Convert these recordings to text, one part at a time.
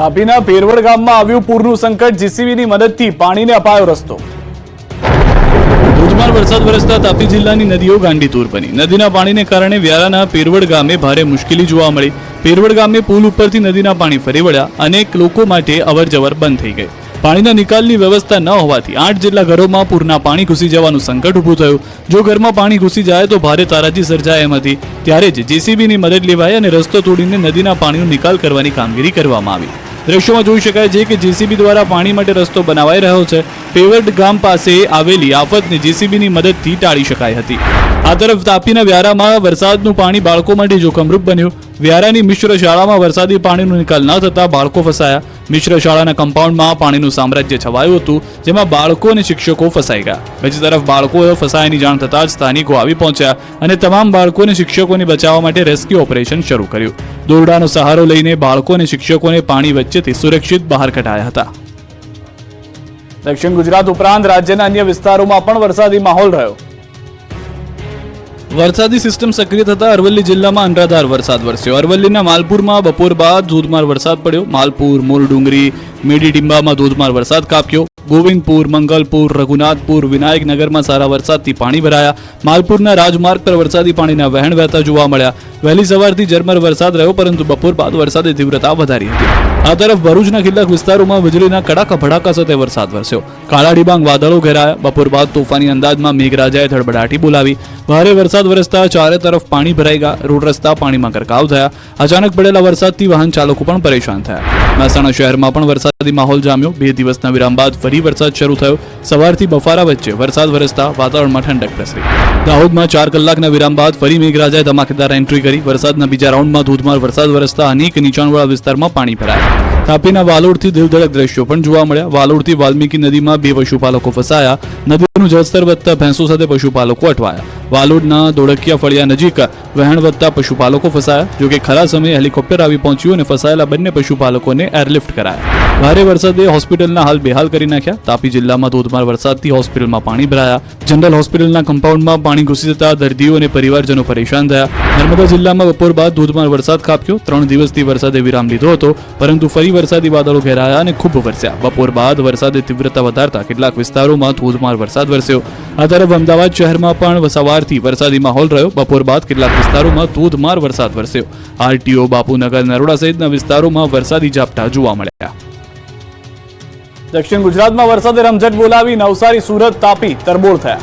તાપીના ભેરવડ ગામમાં આવ્યું પૂરનું સંકટ જીસીબીની મદદથી પાણીને અપાયો રસ્તો. ધોધમાર વરસાદ વરસતા તાપી જિલ્લાની નદીઓ ગાંડીતુર બની. નદીના પાણીને કારણે વ્યારાના પેરવડ ગામે ભારે મુશ્કેલી જોવા મળી. પેરવડ ગામે પુલ ઉપરથી નદીના પાણી ફરી વળ્યા અનેક લોકો માટે અવરજવર બંધ થઈ ગઈ. પાણીના નિકાલની વ્યવસ્થા ન હોવાથી આઠ જેટલા ઘરોમાં પૂરના પાણી ઘૂસી જવાનું સંકટ ઊભું થયું. જો ઘરમાં પાણી ઘૂસી જાય તો ભારે તારાજી સર્જાય એમ હતી. ત્યારે જ જેસીબીની મદદ લેવાય અને રસ્તો તોડીને નદીના પાણીનો નિકાલ કરવાની કામગીરી કરવામાં આવી. દ્રશ્યોમાં જોઈ શકાય છે કે જેસીબી દ્વારા પાણી માટે રસ્તો બનાવાઈ રહ્યો છે. પેવર્ડ ગામ પાસે આવેલી આફતને જેસીબીની મદદથી ટાળી શકાય હતી. આ તરફ તાપીના વ્યારામાં વરસાદનું પાણી બાળકો માટે જોખમરૂપ બન્યું. વ્યારાની મિશ્ર શાળામાં વરસાદી પાણીનો નિકાલ ન થતા બાળકો ફસાયા. મિશ્ર શાળાના કમ્પાઉન્ડમાં પાણીનું સામ્રાજ્ય છવાયું હતું, જેમાં બાળકો અને શિક્ષકો ફસાઈ ગયા. બીજી તરફ બાળકો ફસાયાની જાણ થતાં જ સ્થાનિકો આવી પહોંચ્યા અને તમામ બાળકો અને શિક્ષકોને બચાવવા માટે રેસ્ક્યુ ઓપરેશન શરૂ કર્યું. દોરડાનો સહારો લઈને બાળકો અને શિક્ષકોને પાણી વચ્ચેથી સુરક્ષિત બહાર કઢાયા હતા. દક્ષિણ ગુજરાત ઉપરાંત રાજ્યના અન્ય વિસ્તારોમાં પણ વરસાદી માહોલ રહ્યો. વરસાદી સિસ્ટમ સક્રિય થતા અરવલ્લી જિલ્લામાં અનરાધાર વરસાદ વરસ્યો. અરવલ્લીના માલપુરમાં બપોર બાદ ધોધમાર વરસાદ પડ્યો. માલપુર મોરડુંગરી મેડી ડિંબામાં ધોધમાર વરસાદ કાપ્યો. ગોવિંદપુર, મંગલપુર, રઘુનાથપુર, વિનાયકનગરમાં સારા વરસાદથી પાણી ભરાયા. માલપુરના રાજમાર્ગ પર વરસાદી પાણીના વહેણ વહેતા જોવા મળ્યા. વહેલી સવારથી ઝરમર વરસાદ રહ્યો, પરંતુ બપોર બાદ વરસાદે તીવ્રતા વધારી હતી. આ તરફ ભરૂચના કેટલાક વિસ્તારોમાં વીજળીના કડાકા ભડાકા સાથે વરસાદ વરસ્યો. કાળા ડિબાંગ વાદળો ઘેરાયા. બપોર બાદ તોફાની અંદાજમાં મેઘરાજાએ ધડબડાટી બોલાવી. ભારે વરસાદ વરસતા ચારે તરફ પાણી ભરાઈ ગયા. રોડ રસ્તા પાણીમાં ગરકાવ થયા. અચાનક પડેલા વરસાદથી વાહન ચાલકો પણ પરેશાન થયા. મહેસાણા શહેરમાં પણ વરસાદી માહોલ જામ્યો. બે દિવસના વિરામ બાદ ફરી વરસાદ શરૂ થયો. સવારથી બફારા વચ્ચે વરસાદ વરસતા વાતાવરણમાં ઠંડક પ્રસરી. દાહોદમાં ચાર કલાકના વિરામ બાદ ફરી મેઘરાજાએ ધમાકેદાર એન્ટ્રી કરી. વરસાદના બીજા રાઉન્ડમાં ધોધમાર વરસાદ વરસતા અનેક નીચાણવાળા વિસ્તારમાં પાણી ભરાયા. તાપીના વાલોડથી દિલધડક દ્રશ્યો પણ જોવા મળ્યા. વાલોડથી વાલ્મીકી નદીમાં બે પશુપાલકો ફસાયા. નદીનું જળસ્તર વધતા ભેંસો સાથે પશુપાલકો અટવાયા. વાલોડના દોડકિયા ફળિયા નજીક વહેણ વધતા પશુપાલકો ફસાયા. જોકે ખરા સમયે હેલિકોપ્ટર આવી પહોંચ્યું અને ફસાયેલા બંને પશુપાલકોને એરલિફ્ટ કરાયા. ભારે વરસાદે હોસ્પિટલના હાલ બેહાલ કરી નાખ્યા. તાપી જિલ્લામાં ધોધમાર વરસાદથી હોસ્પિટલમાં પાણી ભરાયા. જનરલ હોસ્પિટલના કમ્પાઉન્ડમાં પાણી ઘૂસી જતા દર્દીઓ અને પરિવારજનો પરેશાન થયા. નર્મદા જિલ્લામાં બપોર બાદ ધોધમાર વરસાદ ખાબક્યો. ત્રણ દિવસથી વરસાદે વિરામ લીધો હતો, પરંતુ ફરી વરસાદી વાદળો ઘેરાયા અને ખૂબ વરસ્યા. બપોર બાદ વરસાદે તીવ્રતા વધારતા કેટલાક વિસ્તારોમાં ધોધમાર વરસાદ વરસ્યો. આ તરફ અમદાવાદ શહેરમાં પણ સવારથી વરસાદી માહોલ રહ્યો. બપોર બાદ કેટલાક વિસ્તારોમાં ધોધમાર વરસાદ વરસ્યો. આરટીઓ, બાપુનગર, નરોડા સહિતના વિસ્તારોમાં વરસાદી ઝાપટા જોવા મળ્યા. દક્ષિણ ગુજરાતમાં વરસાદે રમઝટ બોલાવી નવસારી, સુરત તાપી તરબોળ થયા.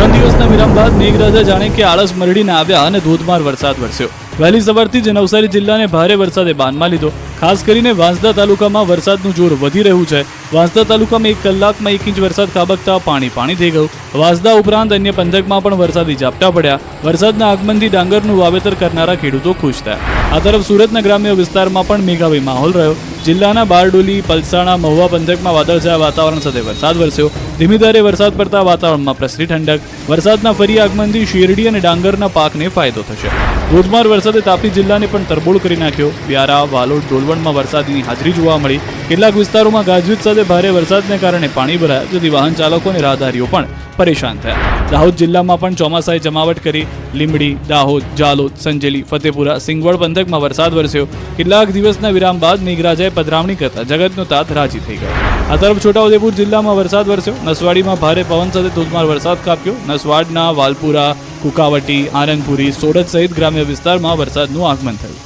ત્રણ દિવસના વિરામ બાદ મેઘરાજા જાણે કે આળસ મરડીને આવ્યા અને ધોધમાર વરસાદ વરસ્યો. વહેલી સવારથી જ નવસારી જિલ્લાને ભારે વરસાદે બાનમાં લીધો. ખાસ કરીને વાંસદા તાલુકામાં વરસાદનું જોર વધી રહ્યું છે. વાંસદા તાલુકામાં એક કલાકમાં એક ઇંચ વરસાદ ખાબકતા પાણી પાણી થઈ ગયું. વાંસદા ઉપરાંત અન્ય પંથકમાં પણ વરસાદી ઝાપટા પડ્યા. વરસાદના આગમનથી ડાંગરનું વાવેતર કરનારા ખેડૂતો ખુશ થયા. આ તરફ સુરતના ગ્રામ્ય વિસ્તારમાં પણ મેઘાવી માહોલ રહ્યો. જિલ્લાના બારડોલી, પલસાણા, મહુવા પંથકમાં વાદળછાયા વાતાવરણ સાથે વરસાદ વરસ્યો. ધીમી ધારે વરસાદ પડતા વાતાવરણમાં પ્રસરી ઠંડક. વરસાદના ફરી આગમનથી શેરડી અને ડાંગરના પાકને ફાયદો થશે. ધોધમાર વરસાદે તાપી જિલ્લાને પણ તરબોળ કરી નાખ્યો. વ્યારા, વાલોડ, ડોલવણમાં વરસાદની હાજરી જોવા મળી. કેટલાક વિસ્તારોમાં ગાજવીજ સાથે ભારે વરસાદને કારણે પાણી ભરાયા. જેથી વાહન ચાલકો અને રાહદારીઓ પણ પરેશાન થયા. દાહોદ જિલ્લામાં પણ ચોમાસાએ જમાવટ કરી. લીંબડી, દાહોદ, જાલોદ, સંજેલી, ફતેપુરા, સિંગવડ પંથકમાં વરસાદ વરસ્યો. કેટલાક દિવસના વિરામ બાદ મેઘરાજાએ પધરામણી કરતા જગતનો તાત રાજી થઈ ગયો. આ તરફ છોટાઉદેપુર જિલ્લામાં વરસાદ વરસ્યો. નસવાડીમાં ભારે પવન સાથે ધોધમાર વરસાદ કાપ્યો. નસવાડના વાલપુરા, કુકાવટી આનંદપુરી સોરત સહિત ગ્રામ્ય વિસ્તારમાં વરસાદનું આગમન થયું.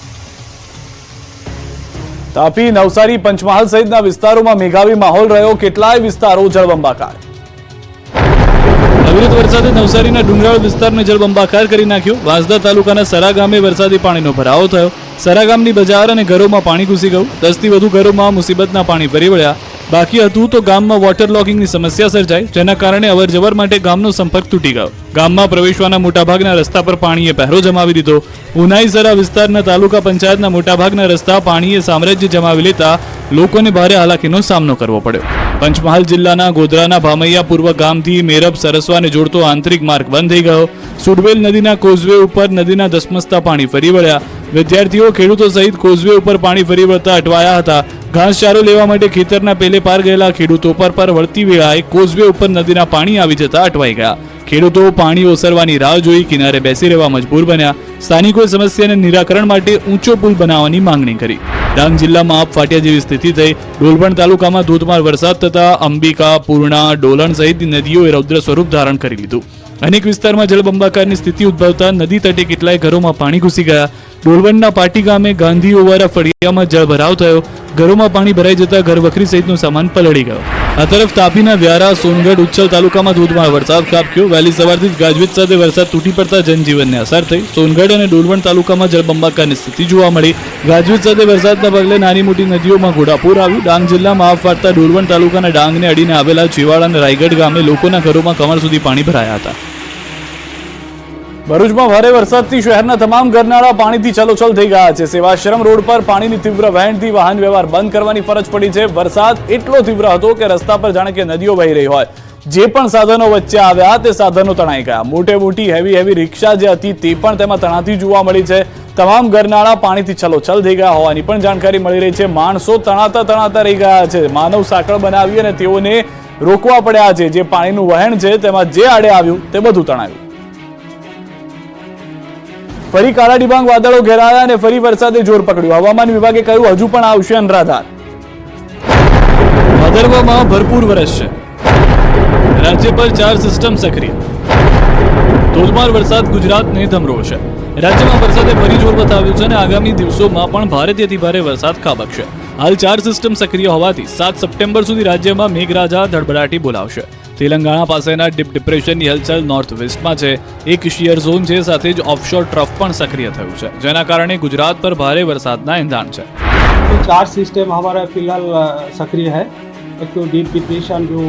તાપી, નવસારી, પંચમહાલ સહિતના વિસ્તારોમાં મેઘાવી માહોલ રહ્યો. કેટલાય વિસ્તારો જળબંબાકાર. અવિરત વરસાદે નવસારીના ડુંગરાળ વિસ્તારને જળબંબાકાર કરી નાખ્યો. વાંસદા તાલુકાના સરા ગામે વરસાદી પાણીનો ભરાવો થયો. સરા ગામની બજાર અને ઘરોમાં પાણી ઘૂસી ગયું. દસથી વધુ ઘરોમાં મુસીબતના પાણી ફરી વળ્યા. બાકી હતું તો ગામમાં વોટર લોગિંગની સમસ્યા સર્જાઈ, જેના કારણે અવરજવર માટે ગામનો સંપર્ક તૂટી ગયો. ગામમાં પ્રવેશવાના મોટાભાગના રસ્તા પર પાણીએ પહેરો જમાવી દીધો. ઉનાઈસરા વિસ્તારના તાલુકા પંચાયતના મોટાભાગના રસ્તા પાણીએ સામ્રાજ્ય જમાવી લેતા લોકોને ભારે હાલાકીનો સામનો કરવો પડ્યો. પંચમહાલ જિલ્લાના ગોધરાના ભામૈયા પૂર્વ ગામથી મેરબ, સરસવાને જોડતો આંતરિક માર્ગ બંધ થઈ ગયો. સુડવેલ નદીના કોઝવે ઉપર નદીના ધસમસતા પાણી ફરી વળ્યા. વિદ્યાર્થીઓ ખેડૂતો સહિત કોઝવે ઉપર પાણી ફરી વળતા અટવાયા હતા. ઘાસચારો લેવા માટે ખેતરના પેલે પાર ગયેલા ખેડૂતો પર પર વળતી વેળાએ કોઝવે ઉપર નદીના પાણી આવી જતા અટવાઈ ગયા. ખેડૂતો પાણી ઓસરવાની રાહ જોઈ કિનારે બેસી રહેવા મજબૂર બન્યા. સ્થાનિકોએ સમસ્યાને નિરાકરણ માટે ઊંચો પુલ બનાવવાની માંગણી કરી. ડાંગ જિલ્લામાં આપ ફાટ્યા જેવી સ્થિતિ થઈ. ડોલવણ તાલુકામાં ધોધમાર વરસાદ થતા અંબિકા, પૂર્ણા, ડોલણ સહિત નદીઓએ રૌદ્ર સ્વરૂપ ધારણ કરી લીધું. અનેક વિસ્તારમાં જળબંબાકારની સ્થિતિ ઉદ્ભવતા નદી તટે કેટલાય ઘરોમાં પાણી ઘૂસી ગયા. ડોલવણના પાટી ગામે ગાંધી ઓવારા ફળિયામાં જળભરાવ થયો. ઘરોમાં પાણી ભરાઈ જતા ઘર વખરી સહિતનો સામાન પલળી ગયો. આ તરફ તાપીના વ્યારા, સોનગઢ, ઉચ્છલ તાલુકામાં ધોધમાર વરસાદ. ખાબક્યો વહેલી સવારથી જ ગાજવીજ સાથે વરસાદ તૂટી પડતા જનજીવનને અસર થઈ. સોનગઢ અને ડોલવણ તાલુકામાં જળબંબાકારની સ્થિતિ જોવા મળી. ગાજવીજ સાથે વરસાદના પગલે નાની મોટી નદીઓમાં ઘોડાપૂર આવ્યું. ડાંગ જિલ્લામાં આફ વાળતા ડોલવણ તાલુકાના ડાંગને અડીને આવેલા ચેવાડા અને રાયગઢ ગામે લોકોના ઘરોમાં કમર સુધી પાણી ભરાયા હતા. ભરૂચમાં ભારે વરસાદથી શહેરના તમામ ઘરનાળા પાણીથી છલોછલ થઈ ગયા છે. સેવાશ્રમ રોડ પર પાણીની તીવ્ર વહેણથી વાહન વ્યવહાર બંધ કરવાની ફરજ પડી છે. વરસાદ એટલો તીવ્ર હતો કે રસ્તા પર જાણે કે નદીઓ વહી રહી હોય. જે પણ સાધનો વચ્ચે આવ્યા તે સાધનો તણાઈ ગયા. મોટે મોટી હેવી હેવી રિક્ષા જે હતી તે પણ તેમાં તણાતી જોવા મળી છે. તમામ ગરનાળા પાણીથી છલોછલ થઈ ગયા હોવાની પણ જાણકારી મળી રહી છે. માણસો તણાતા તણાતા રહી ગયા છે. માનવ સાંકળ બનાવી અને તેઓને રોકવા પડ્યા છે. જે પાણીનું વહેણ છે તેમાં જે આડે આવ્યું તે બધું તણાયું. ફરી કાળા ડિબાંગ વાદળો ઘેરાયા અને ફરી વરસાદે જોર પકડ્યું. હવામાન વિભાગે કહ્યું, હજુ પણ આવશે અનરાધાર. ભાદરવામાં ભરપૂર વરસ છે. રાજ્ય પર ચાર સિસ્ટમ સક્રિય. ધોધમાર વરસાદ ગુજરાતને છે. રાજ્યમાં વરસાદે ફરી જોર બતાવ્યું છે અને આગામી દિવસોમાં પણ ભારેથી ભારે વરસાદ ખાબકશે. હાલ ચાર સિસ્ટમ સક્રિય હોવાથી સાત સપ્ટેમ્બર સુધી રાજ્યમાં મેઘરાજા ધડબડાટી બોલાવશે. તેલંગાણા પાસેના ડીપ ડિપ્રેશનની હલચલ નોર્થ વેસ્ટમાં છે એક શિયર ઝોન છે સાથે જ ઓફશોર ટ્રફ પણ સક્રિય થયું છે જેના કારણે ગુજરાત પર ભારે વરસાદના એંધાણ છે तो चार सिस्टम हमारा फिलहाल अ, सक्रिय है एक तो डीप डिप्रेशन जो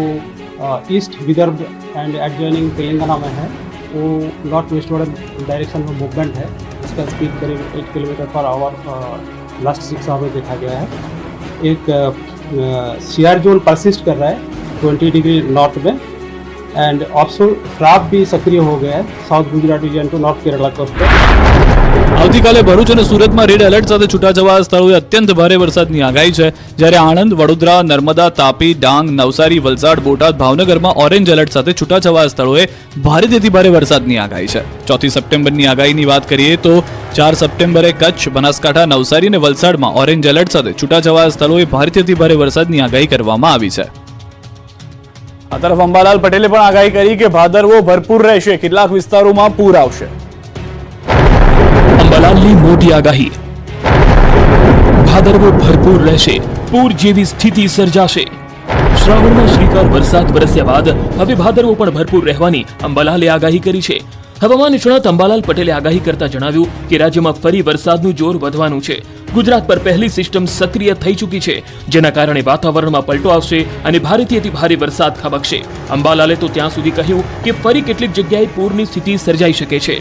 uh, east Vidarbha and adjoining Telangana में है वो नॉर्थ वेस्ट वार्ड डायरेक्शन में मूवमेंट है इसका स्पीड करीब eight kilometre per hour last six hour देखा गया है एक सीआर जोन परसिस्ट कर रहा है ट्वेंटी डिग्री नॉर्थ में एंड ऑफशोर ट्राफ भी सक्रिय हो गया है south Gujarat region to north Kerala coast पर આવતીકાલે ભરૂચ અને સુરતમાં રેડ એલર્ટ સાથે છૂટાછવાયા સ્થળોએ અત્યંત ભારે વરસાદની આગાહી છે જ્યારે આણંદ વડોદરા નર્મદા તાપી ડાંગ નવસારી વલસાડ બોટાદ ભાવનગરમાં ઓરેન્જ એલર્ટ સાથે છૂટાછવાયા સ્થળોએ ભારેથી ભારે વરસાદની આગાહી છે ચોથી સપ્ટેમ્બરની આગાહીની વાત કરીએ તો ચાર સપ્ટેમ્બરે કચ્છ બનાસકાંઠા નવસારી અને વલસાડમાં ઓરેન્જ એલર્ટ સાથે છૂટાછવાયા સ્થળોએ ભારેથી ભારે વરસાદની આગાહી કરવામાં આવી છે આ તરફ અંબાલાલ પટેલે પણ આગાહી કરી કે ભાદરવો ભરપૂર રહેશે. કેટલાક વિસ્તારોમાં પૂર આવશે. અંબાલાલની મોટી આગાહી. ભાદરવો ભરપૂર રહેશે. પૂર જેવી સ્થિતિ સર્જાશે. શ્રાવણમાં શ્રીકાર વરસાદ વરસ્યા બાદ હવે ભાદરવો પણ ભરપૂર રહેવાની અંબાલાલે આગાહી કરી છે. હવામાન નિષ્ણાત અંબાલાલ પટેલે આગાહી કરતા જણાવ્યું કે રાજ્યમાં ફરી વરસાદનું જોર વધવાનું છે. ગુજરાત પર પહેલી સિસ્ટમ સક્રિય થઈ ચૂકી છે, જેના કારણે વાતાવરણમાં પલટો આવશે અને ભારેથી અતિ ભારે વરસાદ ખાબકશે. અંબાલાલે તો ત્યાં સુધી કહ્યું કે ફરી કેટલીક જગ્યાએ પૂરની સ્થિતિ સર્જાઈ શકે છે.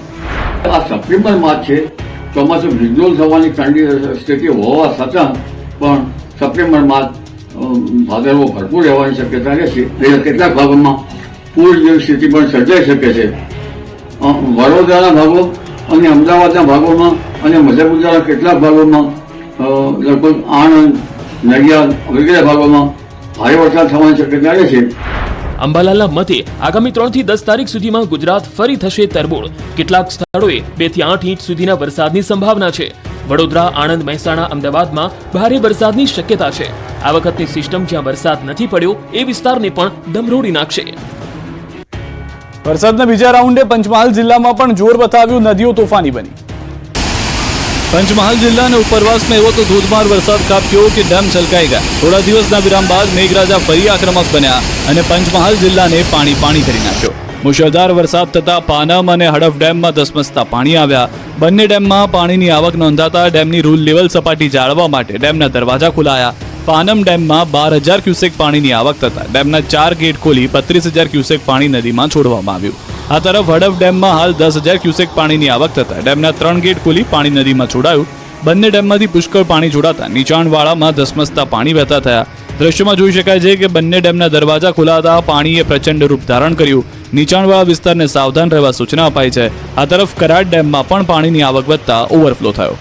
આ સપ્ટેમ્બર માસ છે, ચોમાસું વિજ્ઞોલ થવાની ઠંડી સ્થિતિ હોવા છતાં પણ સપ્ટેમ્બર માસ ભાદરવો ભરપૂર રહેવાની શક્યતા રહેશે. એટલે કેટલાક ભાગોમાં પૂર જેવી સ્થિતિ પણ સર્જાઈ શકે છે. વડોદરાના ભાગો અને અમદાવાદના ભાગોમાં અને મધ્ય ગુજરાતના કેટલાક ભાગોમાં લગભગ આણંદ, નડિયાદ વગેરે ભાગોમાં ભારે વરસાદ થવાની શક્યતા રહેશે અંબાલાલના મતે, આગામી ત્રણથી દસ તારીખ સુધીમાં ગુજરાત ફરી થશે તરબોળ. કેટલાક સ્થળોએ બેથી આઠ ઇંચ સુધીના વરસાદની સંભાવના છે. વડોદરા, આણંદ, મહેસાણા, અમદાવાદમાં ભારે વરસાદની શક્યતા છે. આ વખતની સિસ્ટમ જ્યાં વરસાદ નથી પડ્યો, એ વિસ્તારને પણ ધમરોડી નાખશે. વરસાદના બીજા રાઉન્ડે પંચમહાલ જિલ્લામાં પણ જોર બતાવ્યું નદીઓ તોફાની બની. પંચમહાલ જિલ્લાના ઉપરવાસમાં એવો તો ધોધમાર વરસાદ કાપ્યો કે ડેમ છલકાઈ ગયા. થોડા દિવસના વિરામ બાદ મેઘરાજા ફરી આક્રમક બન્યા અને પંચમહાલ જિલ્લાને પાણી પાણી કરી નાખ્યો. મુશળધાર વરસાદ થતા પાનમ અને હડફ ડેમમાં ધસમસતા પાણી આવ્યા. બંને ડેમમાં પાણીની આવક નોંધાતા ડેમની રૂલ લેવલ સપાટી જાળવવા માટે ડેમના દરવાજા ખોલાયા. પાનમ ડેમમાં બાર હજાર ક્યુસેક પાણીની આવક થતા ડેમના ચાર ગેટ ખોલી બત્રીસ હજાર ક્યુસેક પાણી નદીમાં છોડવામાં આવ્યું. આ તરફ હડફ ડેમમાં હાલ દસ હજાર ક્યુસેક પાણીની આવક થતા ડેમના ત્રણ ગેટ ખોલી પાણી નદીમાં છોડાયું. બંને ડેમમાંથી પુષ્કળ પાણી છોડાતા નીચાણવાળામાં ધસમસતા પાણી વહેતા થયા. દ્રશ્યમાં જોઈ શકાય છે કે બંને ડેમના દરવાજા ખોલાતા પાણીએ પ્રચંડ રૂપ ધારણ કર્યું. નીચાણવાળા વિસ્તારને સાવધાન રહેવા સૂચના અપાઈ છે. આ તરફ કરાડ ડેમમાં પણ પાણીની આવક વધતા ઓવરફ્લો થયો.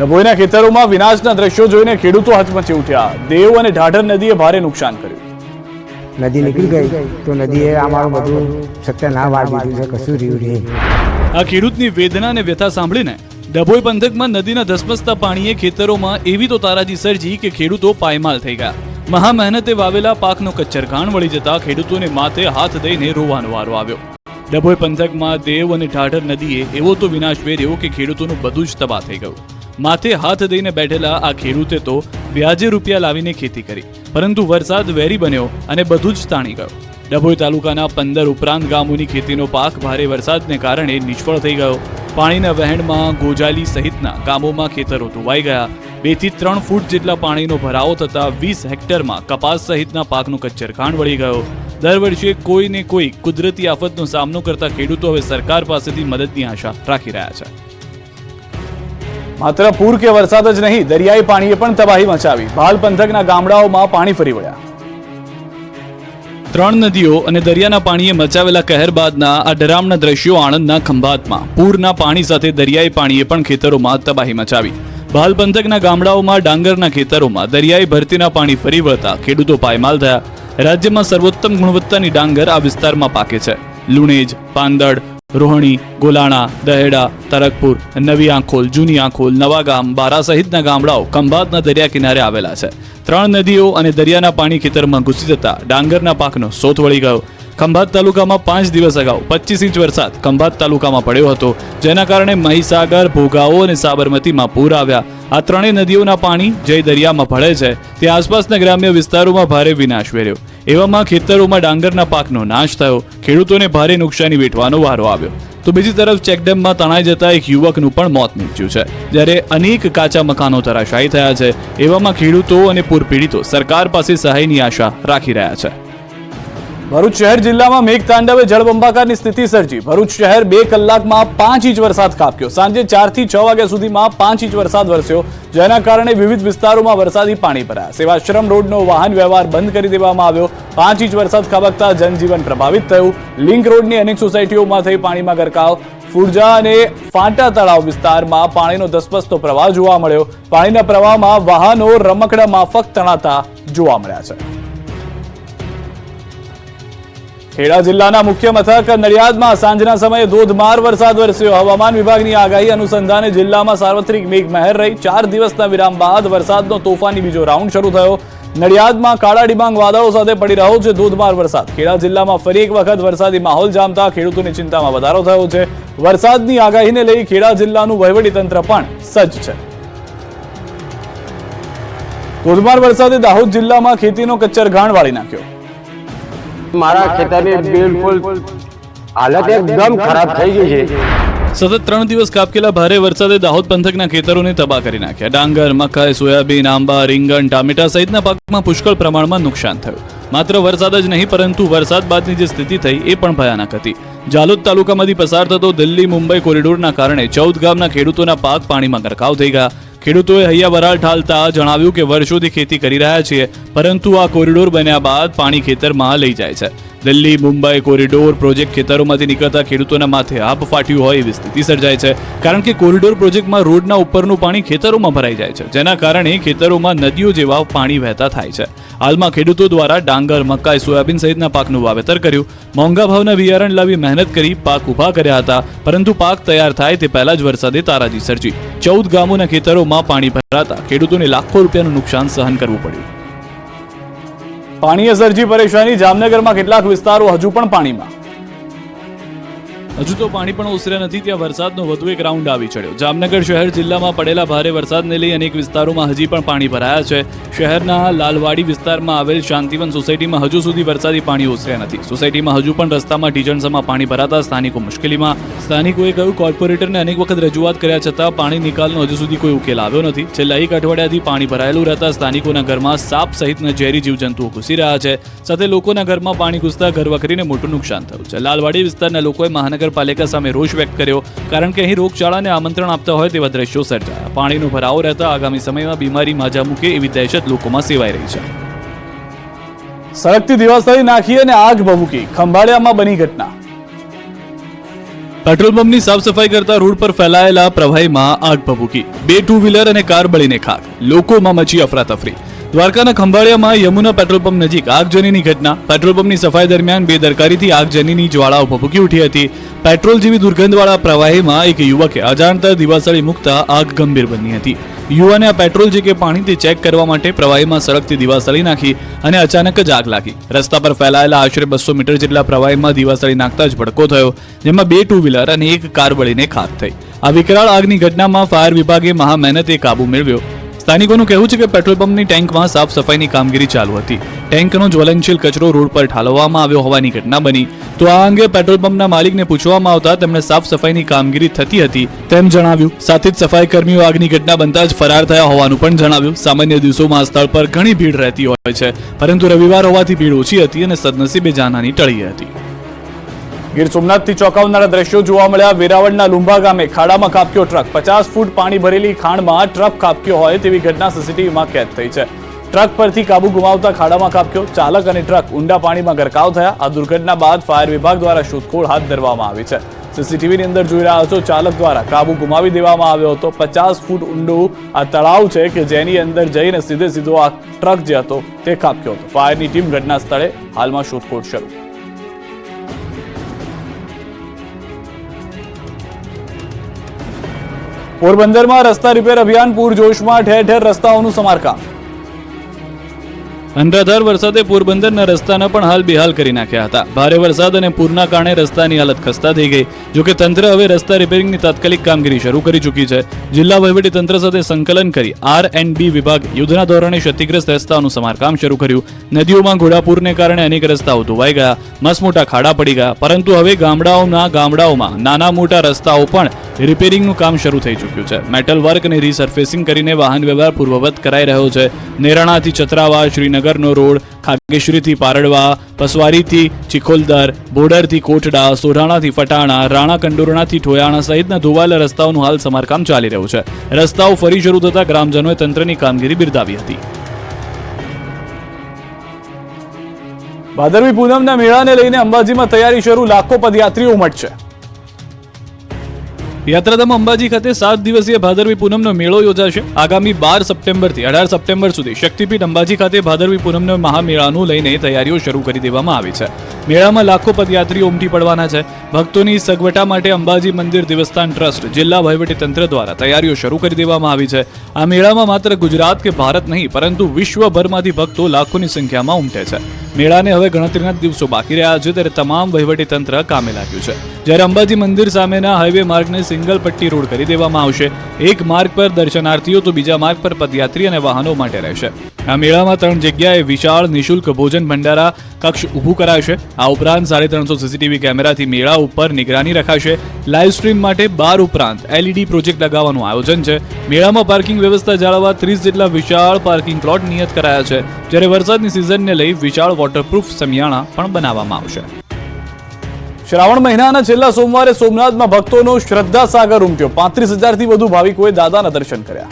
ડભોઈના ખેતરોમાં વિનાશના દ્રશ્યો જોઈને ખેડૂતો હચમચી ઉઠ્યા. દેવ અને ઢાઢર નદીએ ભારે નુકસાન કર્યું. નદી નીકળી ગઈ તો નદીએ અમારું બધું સત્યનાશ વાળી દીધું છે કશું રહ્યું નહીં. આ ખેડૂતની વેદના અને વ્યથા સાંભળીને ડભોઈ પંથકમાં નદીના ધસમસતા પાણીએ ખેતરોમાં એવી તો તારાજી સર્જી કે ખેડૂતો પાયમાલ થઈ ગયા. મહા મહેનતે વાવેલા પાકનો કચ્ચરઘાણ વળી જતા ખેડૂતોને માથે હાથ દઈને રોવાનો વારો આવ્યો. ડભોઈ પંથકમાં દેવ અને ઢાઢર નદીએ એવો તો વિનાશ વેર્યો કે ખેડૂતોનું બધું જ તબાહ થઈ ગયું. માથે હાથ દઈને બેઠેલા આ ખેડૂતે તો વ્યાજે રૂપિયા લાવીને ખેતી કરી. પરંતુ વરસાદ વેરી બન્યો અને બધું જ તાણી ગયો. ડભોઈ તાલુકાના પંદર ઉપરાંત ગામોની ખેતીનો પાક ભારે વરસાદને કારણે નિષ્ફળ થઈ ગયો. પાણીના વહેણમાં ગોજાલી સહિતના ગામોમાં ખેતરો ધોવાઈ ગયા. બેથી ત્રણ ફૂટ જેટલા પાણીનો ભરાવો થતા વીસ હેક્ટરમાં કપાસ સહિતના પાકનો કચ્ચરખાણ વળી ગયો. દર વર્ષે કોઈને કોઈ કુદરતી આફતનો સામનો કરતા ખેડૂતો હવે સરકાર પાસેથી મદદની આશા રાખી રહ્યા છે. માત્ર પૂર કે વરસાદ જ નહીં, દરિયાઈ પાણીએ પણ તબાહી મચાવી. ભાલ પંથકના ગામડાઓમાં પાણી ફરી વળ્યા. ત્રણ નદીઓ અને દરિયાના પાણીએ મચાવેલા કહેર બાદના આ ડરામના દ્રશ્યો આણંદના ખંભાતમાં. પૂરના પાણી સાથે દરિયાઈ પાણીએ પણ ખેતરોમાં તબાહી મચાવી. ભાલ પંથકના ગામડાઓમાં ડાંગરના ખેતરોમાં દરિયાઈ ભરતીના પાણી ફરી વળતા ખેડૂતો પાયમાલ થયા. રાજ્યમાં સર્વોત્તમ ગુણવત્તાની ડાંગર આ વિસ્તારમાં પાકે છે. લુણેજ, પાંદડ રોહણી, ગોલાણા, દહેડા, તરકપુર, નવી આંખોલ, જૂની આંખોલ નવાગામ બારા સહિતના ગામડાઓ ખંભાતના દરિયા કિનારે આવેલા છે. ત્રણ નદીઓ અને દરિયાના પાણી ખેતરમાં ઘૂસી જતા ડાંગરના પાકનો સોથ વળી ગયો. ખંભાત તાલુકામાં પાંચ દિવસ અગાઉ પચીસ ઇંચ વરસાદ ખંભાત તાલુકામાં પડ્યો હતો, જેના કારણે મહીસાગર, ભોગાવો અને સાબરમતીમાં પૂર આવ્યા. આ ત્રણેય નદીઓના પાણી જે દરિયામાં ભળે છે, તે આસપાસના ગ્રામ્ય વિસ્તારોમાં ભારે વિનાશ વેર્યો. એવામાં ખેતરોમાં ડાંગરના પાકનો નાશ થયો. ખેડૂતોને ભારે નુકસાની વેઠવાનો વારો આવ્યો. તો બીજી તરફ ચેકડેમમાં તણાઈ જતા એક યુવકનું પણ મોત નીપજ્યું છે. જ્યારે અનેક કાચા મકાનો ધરાશાયી થયા છે, એવામાં ખેડૂતો અને પૂરપીડિતો સરકાર પાસે સહાયની આશા રાખી રહ્યા છે. ભરૂચ શહેર જિલ્લામાં મેઘતાંડવે જળબંબાકારની સ્થિતિ સર્જી. ભરૂચ શહેર બે કલાકમાં પાંચ ઇંચ વરસાદ કાપ્યો સાંજે ચારથી છ વાગ્યા સુધીમાં પાંચ ઇંચ વરસાદ વરસ્યો, જેના કારણે વિવિધ વિસ્તારોમાં વરસાદી પાણી ભરાયા. સેવાશ્રમ રોડનો વાહન વ્યવહાર બંધ કરી દેવામાં આવ્યો. પાંચ ઇંચ વરસાદ ખાબકતા જનજીવન પ્રભાવિત થયું. લિંક રોડની અનેક સોસાયટીઓમાં થઈ પાણીમાં ગરકાવ. ફુરજા અને ફાંટા તળાવ વિસ્તારમાં પાણીનો ધસપસતો પ્રવાહ જોવા મળ્યો. પાણીના પ્રવાહમાં વાહનો રમકડા માફક તણાતા જોવા મળ્યા છે. ખેડા જિલ્લાના મુખ્ય મથક નડિયાદમાં સાંજના સમયે ધોધમાર વરસાદ વરસ્યો. હવામાન વિભાગની આગાહી અનુસંધાને જિલ્લામાં સાર્વત્રિક મેઘમહેર રહી. ચાર દિવસના વિરામ બાદ વરસાદનો તોફાની બીજો રાઉન્ડ શરૂ થયો. નડિયાદમાં કાળા ડિબાંગ વાદળો સાથે પડી રહ્યો છે ધોધમાર વરસાદ. ખેડા જિલ્લામાં ફરી એક વખત વરસાદી માહોલ જામતા ખેડૂતોની ચિંતામાં વધારો થયો છે. વરસાદની આગાહીને લઈ ખેડા જિલ્લાનું વહીવટીતંત્ર પણ સજ્જ છે. ધોધમાર વરસાદે દાહોદ જિલ્લામાં ખેતીનો કચ્છર ઘાણ વાળી નાખ્યો. મારા ખેતરની બિલકુલ હાલત એકદમ ખરાબ થઈ ગઈ છે. સતત ત્રણ દિવસ કાપકેલા ભારે વરસાદે દાહોદ પંથકના ખેતરોને તબાહ કરી નાખ્યા. ડાંગર મકાઈ સોયાબીન આંબા રીંગણ ટામેટા સહિતના પાકમાં પુષ્કળ પ્રમાણમાં નુકસાન થયું. માત્ર વરસાદ જ નહીં પરંતુ વરસાદ બાદની જે સ્થિતિ થઈ એ પણ ભયાનક હતી. જાલોદ તાલુકામાંથી પસાર થતો દિલ્હી મુંબઈ કોરિડોરના કારણે ચૌદ ગામના ખેડૂતોના પાક પાણીમાં ગરકાવ થઈ ગયા. ખેડૂતોએ હૈયા વરાળ ઠાલતા જણાવ્યું કે વર્ષોથી ખેતી કરી રહ્યા છીએ, પરંતુ આ કોરિડોર બન્યા બાદ પાણી ખેતરમાં લઈ જાય છે. દિલ્હી, મુંબઈ કોરિડોર પ્રોજેક્ટ ખેતરોમાંથી નીકળતા ખેડૂતોના માથે આપ ફાટ્યું હોય એવી સ્થિતિ સર્જાય છે, કારણ કે કોરિડોર પ્રોજેક્ટમાં રોડના ઉપરનું પાણી ખેતરોમાં ભરાઈ જાય છે, જેના કારણે ખેતરોમાં નદીઓ જેવા પાણી વહેતા થાય છે. હાલમાં ખેડૂતો દ્વારા ડાંગર, મકાઈ, સોયાબીન સહિતના પાકનું વાવેતર કર્યું. મોંઘા ભાવના બિયારણ લાવી મહેનત કરી પાક ઊભા કર્યા હતા, પરંતુ પાક તૈયાર થાય તે પહેલા જ વરસાદે તારાજી સર્જી. ચૌદ ગામોના ખેતરોમાં પાણી ભરાતા ખેડૂતોને લાખો રૂપિયાનું નુકસાન સહન કરવું પડ્યું. પાણીએ સર્જી પરેશાની જામનગરમાં કેટલાક વિસ્તારો હજુ પણ પાણીમાં. હજુ તો પાણી પણ ઓસર્યા નથી, ત્યાં વરસાદનો વધુ એક રાઉન્ડ આવી ચડ્યો. જામનગર શહેર જિલ્લામાં પડેલા ભારે વરસાદને લઈ અનેક વિસ્તારોમાં હજી પણ પાણી ભરાયા છે. શહેરના લાલવાડી વિસ્તારમાં આવેલ શાંતિવન સોસાયટીમાં હજુ સુધી વરસાદી પાણી ઓસર્યા નથી. સોસાયટીમાં હજુ પણ રસ્તામાં ઢીચણસમાં પાણી ભરાતા સ્થાનિકો મુશ્કેલીમાં. સ્થાનિકોએ કહ્યું, કોર્પોરેટરને અનેક વખત રજૂઆત કર્યા છતાં પાણી નિકાલનો હજુ સુધી કોઈ ઉકેલ આવ્યો નથી. છેલ્લા એક અઠવાડિયાથી પાણી ભરાયેલું રહેતા સ્થાનિકોના ઘરમાં સાપ સહિતના ઝેરી જીવજંતુઓ ઘૂસી રહ્યા છે. સાથે લોકોના ઘરમાં પાણી ઘૂસતા ઘર વખરીને મોટું નુકસાન થયું છે. લાલવાડી વિસ્તારના લોકોએ મહાનગરપાલિકા સામે રોષ વ્યક્ત કર્યો. કારણ કે અહીં રોગચાળાને આમંત્રણ આપતા હોય તેવા દ્રશ્યો સર્જાયા. પાણીનો ભરાવો રહેતા આગામી સમયમાં બીમારી માજા મૂકે એવી દહેશત લોકોમાં સેવાઈ રહી છે. સળગતી દિવાસળી નાખી અને આગ ભભૂકી ખંભાળિયામાં બની ઘટના. પેટ્રોલ પંપની સાફ સફાઈ કરતા રોડ પર ફેલાયેલા પ્રવાહીમાં આગ ભભૂકી. બે ટુ વ્હીલર અને કાર બળીને ખાક. લોકોમાં મચી અફરાતફરી. દ્વારકાના ખંભાળિયામાં યમુના પેટ્રોલ પંપ નજીક આગજનીની ઘટના. પેટ્રોલ પંપની સફાઈ દરમિયાન બેદરકારીથી આગજનીની જ્વાળાઓ ભભૂકી ઉઠી હતી. પેટ્રોલ જેવી દુર્ગંધવાળા પ્રવાહીમાં એક યુવકે અજાણતા દિવાસળી મૂકતા આગ ગંભીર બની હતી. યુવાને આ પેટ્રોલ જે કે પાણીથી ચેક કરવા માટે પ્રવાહીમાં સળગતી દિવાસળી નાખી અને અચાનક જ આગ લાગી. રસ્તા પર ફેલાયેલા આશરે બસો મીટર જેટલા પ્રવાહીમાં દિવાસળી નાખતા જ ભડકો થયો, જેમાં બે ટુ વ્હીલર અને એક કાર બળીને ખાક થઈ. આ વિકરાળ આગની ઘટનામાં ફાયર વિભાગે મહા મહેનતે કાબુ મેળવ્યો. સ્થાનિકોનું કહેવું છે કે પેટ્રોલ પંપની ટેન્કમાં સાફ સફાઈની કામગીરી ચાલુ હતી. ટેન્કનો જ્વલનશીલ કચરો રોડ પર ઠાલવવામાં આવ્યો હોવાની ઘટના બની. તો આ અંગે પેટ્રોલ પંપના માલિકને પૂછવામાં આવતા તેમણે સાફ સફાઈની કામગીરી થતી હતી તેમ જણાવ્યું. સાથે જ સફાઈ કર્મીઓ આગની ઘટના બનતા જ ફરાર થયા હોવાનું પણ જણાવ્યું. સામાન્ય દિવસોમાં આ સ્થળ પર ઘણી ભીડ રહેતી હોય છે, પરંતુ રવિવાર હોવાથી ભીડ ઓછી હતી અને સદનસીબે જાનહાની ટળી હતી. ગીર સોમનાથથી ચોંકાવનારા દ્રશ્યો જોવા મળ્યા. વેરાવળના લુંભા ગામે ખાડામાં કાપ્યો ટ્રક. પચાસ ફૂટ પાણી ભરેલી ખાણમાં ટ્રક કાપક્યો હોય તેવી ઘટના સીસીટીવીમાં કેદ થઈ છે. ટ્રક પરથી કાબુ ગુમાવતા ખાડામાં કાપક્યો ચાલક અને ટ્રક ઊંડા પાણીમાં ગરકાવ થયા. આ દુર્ઘટના બાદ ફાયર વિભાગ દ્વારા શોધખોળ હાથ ધરવામાં આવી છે. સીસીટીવીની અંદર જોઈ રહ્યા છો, ચાલક દ્વારા કાબુ ગુમાવી દેવામાં આવ્યો હતો. પચાસ ફૂટ ઊંડું આ તળાવ છે કે જેની અંદર જઈને સીધે સીધો આ ટ્રક જે હતો તે કાપ્યો હતો. ફાયરની ટીમ ઘટના સ્થળે હાલમાં શોધખોળ શરૂ. પોરબંદરમાં રસ્તા રિપેર અભિયાન પૂરજોશમાં ઠેર ઠેર રસ્તાઓનું સમારકામ. અનરાધાર વરસાદે પોરબંદરના રસ્તાને પણ હાલ બેહાલ કરી નાખ્યા હતા. ભારે વરસાદ અને પૂરના કારણે રસ્તાની હાલત ખસ્તા થઈ ગઈ. જોકે તંત્ર હવે રસ્તા રિપેરિંગની તાત્કાલિક કામગીરી શરૂ કરી ચૂકી છે. જિલ્લા વહીવટી તંત્ર સાથે સંકલન કરી આર એન્ડ બી વિભાગ યુદ્ધના ધોરણે ક્ષતિગ્રસ્ત રસ્તાઓનું સમારકામ શરૂ કર્યું. નદીઓમાં ઘોડાપૂરને કારણે અનેક રસ્તાઓ ધોવાઈ ગયા, મસમોટા ખાડા પડી ગયા, પરંતુ હવે ગામડાઓના ગામડાઓમાં નાના મોટા રસ્તાઓ પણ રિપેરિંગનું કામ શરૂ થઈ ચૂક્યું છે. મેટલ વર્ક અને રીસર્ફેસિંગ કરીને વાહન વ્યવહાર પૂર્વવત કરાઈ રહ્યો છે. નેરાણાથી ચતરાવા શ્રીનગરનો રોડ ખાગેશ્વરીથી પારડવા, પસવારીથી ચિખોલદર, બોર્ડરથી કોટડા, સોઢાણાથી ફટાણા રાણા કંડોરણાથી ઠોયાણા સહિતના ધોવાયેલા રસ્તાઓનું હાલ સમારકામ ચાલી રહ્યું છે. રસ્તાઓ ફરી શરૂ થતા ગ્રામજનોએ તંત્રની કામગીરી બિરદાવી હતી. ભાદરવી પૂનમના મેળાને લઈને અંબાજીમાં તૈયારી શરૂ, લાખો પદયાત્રીઓ ઉમટશે. યાત્રાધામ અંબાજી ખાતે સાત દિવસીય ભાદરવી પૂનમનો મેળો યોજાશે. આગામી બાર સપ્ટેમ્બરથી અઢાર સપ્ટેમ્બર સુધી શક્તિપીઠ અંબાજી ખાતે ભાદરવી પૂનમના મહામેળાનું લઈને તૈયારીઓ શરૂ કરી દેવામાં આવી છે. મેળામાં લાખો પદયાત્રીઓ ઉમટી પડવાના છે. ભક્તોની સગવટા માટે અંબાજી મંદિર દેવસ્થાન ટ્રસ્ટ, જિલ્લા વહીવટી તંત્ર દ્વારા તૈયારીઓ શરૂ કરી દેવામાં આવી છે. આ મેળામાં માત્ર ગુજરાત કે ભારત નહીં, પરંતુ વિશ્વભરમાંથી ભક્તો લાખોની સંખ્યામાં ઉમટે છે. મેળાને હવે ગણતરીના દિવસો બાકી રહ્યા છે, ત્યારે તમામ વહીવટી તંત્ર કામે લાગ્યું છે. જ્યારે અંબાજી મંદિર સામેના હાઈવે માર્ગને સિંગલ પટ્ટી રોડ કરી દેવામાં આવશે. એક માર્ગ પર દર્શનાર્થીઓ તો બીજા માર્ગ પર પદયાત્રી અને વાહનો માટે રહેશે. આ મેળામાં ત્રણ જગ્યાએ વિશાળ, નિશુલ્ક ભોજન ભંડારા કક્ષ ઊભું કરાશે. આ ઉપરાંત સાડી ત્રણસો સીસીટીવી કેમેરાથી મેળા ઉપર નિગરાની રખાશે. લાઈવ સ્ટ્રીમ માટે બાર ઉપરાંત એલઈડી પ્રોજેક્ટ લગાવવાનું આયોજન છે. મેળામાં પાર્કિંગ વ્યવસ્થા જાળવવા ત્રીસ જેટલા વિશાળ પાર્કિંગ પ્લોટ નિયત કરાયા છે. જ્યારે વરસાદની સિઝનને લઈ વિશાળ વોટરપ્રૂફ સમિયાણા પણ બનાવવામાં આવશે. શ્રાવણ મહિનાના છેલ્લા સોમવારે સોમનાથમાં ભક્તોનો શ્રદ્ધા સાગર ઉમટ્યો. પાંત્રીસ હજારથી વધુ ભાવિકોએ દાદાના દર્શન કર્યા.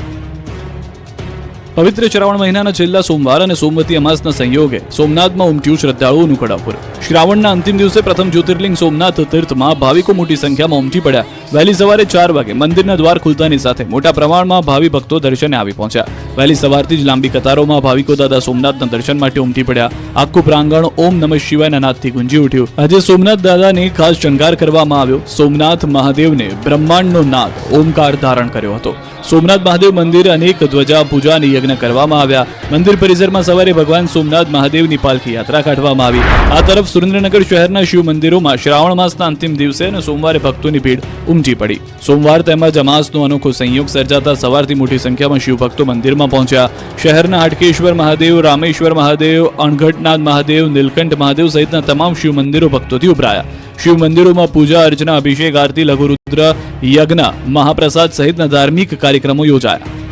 પવિત્ર શ્રાવણ મહિનાના છેલ્લા સોમવાર અને સોમવતી અમાસના સંયોગે સોમનાથમાં ઉમટ્યું શ્રદ્ધાળુઓનું કડાપુર. શ્રાવણના અંતિમ દિવસે પ્રથમ જ્યોતિર્લિંગ સોમનાથ તીર્થમાં ભાવિકો મોટી સંખ્યામાં ઉમટી પડ્યા. વહેલી સવારે ચાર વાગે મંદિરના દ્વાર ખુલતાની સાથે મોટા પ્રમાણમાં ભાવિ ભક્તો દર્શને આવી પહોંચ્યા. વહેલી સવારથી જ લાંબી કતારોમાં ભાવિકો દાદા સોમનાથના દર્શન માટે ઉમટી પડ્યા. આખું પ્રાંગણ ઓમ નમઃ શિવાયના નાદથી ગુંજી ઉઠ્યું. આજે સોમનાથ દાદાને ખાસ શણગાર કરવામાં આવ્યો. સોમનાથ મહાદેવને બ્રહ્માંડનો નાદ ઓમકાર ધારણ કર્યો હતો. સોમનાથ મહાદેવ મંદિર અનેક ધ્વજા પૂજા અને યજ્ઞ કરવામાં આવ્યા. મંદિર પરિસરમાં સવારે ભગવાન સોમનાથ મહાદેવની પાલખી યાત્રા કાઢવામાં આવી. આ તરફ સુરેન્દ્રનગર શહેરના શિવ મંદિરોમાં શ્રાવણ માસના અંતિમ દિવસે અને સોમવારે ભક્તોની ભીડ ઉમટી પડી. સોમવાર તેમજ અમાસનો અનોખો સંયોગ સર્જાતા સવારથી મોટી સંખ્યામાં શિવભક્તો મંદિરમાં પહોંચ્યા. શહેરના હાટકેશ્વર મહાદેવ, રામેશ્વર મહાદેવ અણઘટનાથ મહાદેવ, નીલકંઠ મહાદેવ સહિતના તમામ શિવ મંદિરો ભક્તોથી ઉભરાયા. શિવ મંદિરોમાં પૂજા અર્ચના, અભિષેક, આરતી, લઘુરુદ્ર, યજ્ઞ, મહાપ્રસાદ સહિતના ધાર્મિક કાર્યક્રમો યોજાયા.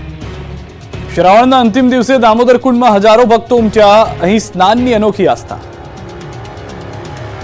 શ્રાવણના અંતિમ દિવસે દામોદર કુંડમાં હજારો ભક્તો ઉમટ્યા અહીં સ્નાનની અનોખી આસ્થા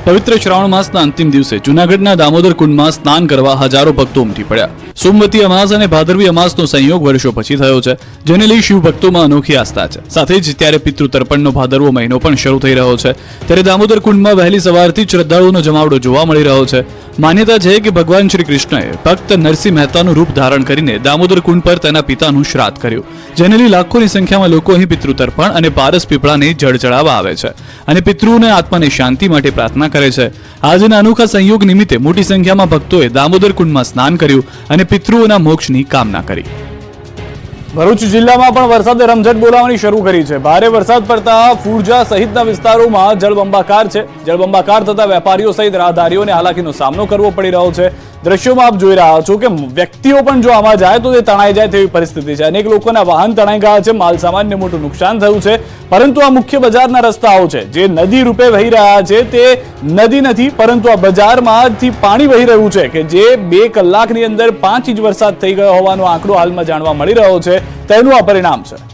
પવિત્ર શ્રાવણ માસના અંતિમ દિવસે જૂનાગઢના દામોદર કુંડમાં સ્નાન કરવા હજારો ભક્તો ઉમટી પડ્યા. સોમવતી અમાસ અને ભાદરવી અમાસનો સંયોગ વર્ષો પછી થયો છે, જેને લઈ શિવ ભક્તોમાં અનોખી આસ્થા છે. સાથે જ ત્યારે પિતૃ ભાદરવો મહિનો પણ શરૂ થઈ રહ્યો છે. ત્યારે દામોદર કુંડમાં વહેલી સવારથી શ્રદ્ધાળુઓનો જમાવડો જોવા મળી રહ્યો છે. માન્યતા છે કે ભગવાન શ્રી કૃષ્ણએ ભક્ત નરસિંહ મહેતાનું રૂપ ધારણ કરીને દામોદર કુંડ પર તેના પિતાનું શ્રાદ્ધ કર્યું. જેને લઈ લાખોની સંખ્યામાં લોકો અહીં પિતૃ અને પારસ પીપળાને જળ ચડાવવા આવે છે. અને પિતૃઓને આત્માની શાંતિ માટે પ્રાર્થના કરે છે. આજના અનોખા સંયોગ નિમિત્તે મોટી સંખ્યામાં ભક્તોએ દામોદર કુંડમાં સ્નાન કર્યું અને પિતૃઓના મોક્ષની કામના કરી. ભરૂચ જિલ્લામાં પણ વરસાદે રમઝટ બોલાવવાની શરૂ કરી છે. ભારે વરસાદ પડતા ફૂરજા સહિતના વિસ્તારોમાં જળબંબાકાર છે. જળબંબાકાર થતા વેપારીઓ સહિત રાહદારીઓને હાલાકીનો સામનો કરવો પડી રહ્યો છે. દ્રશ્યોમાં આપ જોઈ રહ્યા છો કે વ્યક્તિઓ પણ જો આમાં જાય તો તે તણાઈ જાય તેવી પરિસ્થિતિ છે. અનેક લોકોના વાહન તણાઈ ગયા છે, માલ સામાનને મોટું નુકસાન થયું છે. પરંતુ આ મુખ્ય બજારના રસ્તાઓ છે, જે નદી રૂપે વહી રહ્યા છે, તે નદી નથી, પરંતુ આ બજારમાંથી પાણી વહી રહ્યું છે કે જે બે કલાકની અંદર પાંચ ઇંચ વરસાદ થઈ ગયો હોવાનો આંકડો હાલમાં જાણવા મળી રહ્યો છે. તેનું આ પરિણામ છે.